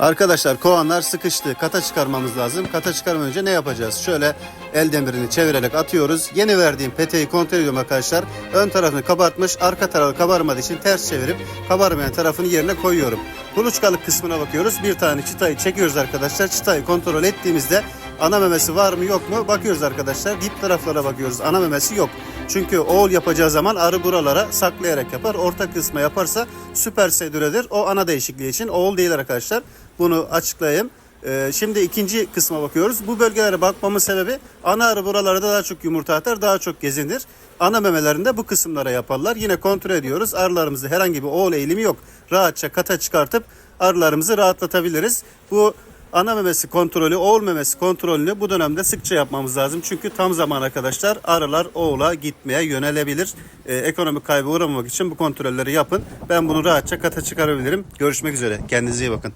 Arkadaşlar kovanlar sıkıştı. Kata çıkarmamız lazım. Kata çıkarmadan önce ne yapacağız? Şöyle el demirini çevirerek atıyoruz. Yeni verdiğim peteği kontrol ediyorum arkadaşlar. Ön tarafını kabartmış. Arka tarafı kabarmadığı için ters çevirip kabarmayan tarafını yerine koyuyorum. Kuluçkalık kısmına bakıyoruz. Bir tane çıtayı çekiyoruz arkadaşlar. Çıtayı kontrol ettiğimizde ana memesi var mı yok mu bakıyoruz arkadaşlar. Dip taraflara bakıyoruz. Ana memesi yok. Çünkü oğul yapacağı zaman arı buralara saklayarak yapar. Orta kısma yaparsa süper sedüredir. O ana değişikliği için oğul değil arkadaşlar. Bunu açıklayayım. Ee, şimdi ikinci kısma bakıyoruz. Bu bölgelere bakmamın sebebi ana arı buralarda daha çok yumurta atar, daha çok gezinir. Ana memelerinde bu kısımlara yaparlar. Yine kontrol ediyoruz. Arılarımızda herhangi bir oğul eğilimi yok. Rahatça kata çıkartıp arılarımızı rahatlatabiliriz. Bu ana memesi kontrolü, oğul memesi kontrolünü bu dönemde sıkça yapmamız lazım. Çünkü tam zaman arkadaşlar arılar oğula gitmeye yönelebilir. Ee, ekonomik kaybı uğramamak için bu kontrolleri yapın. Ben bunu rahatça kata çıkarabilirim. Görüşmek üzere. Kendinize iyi bakın.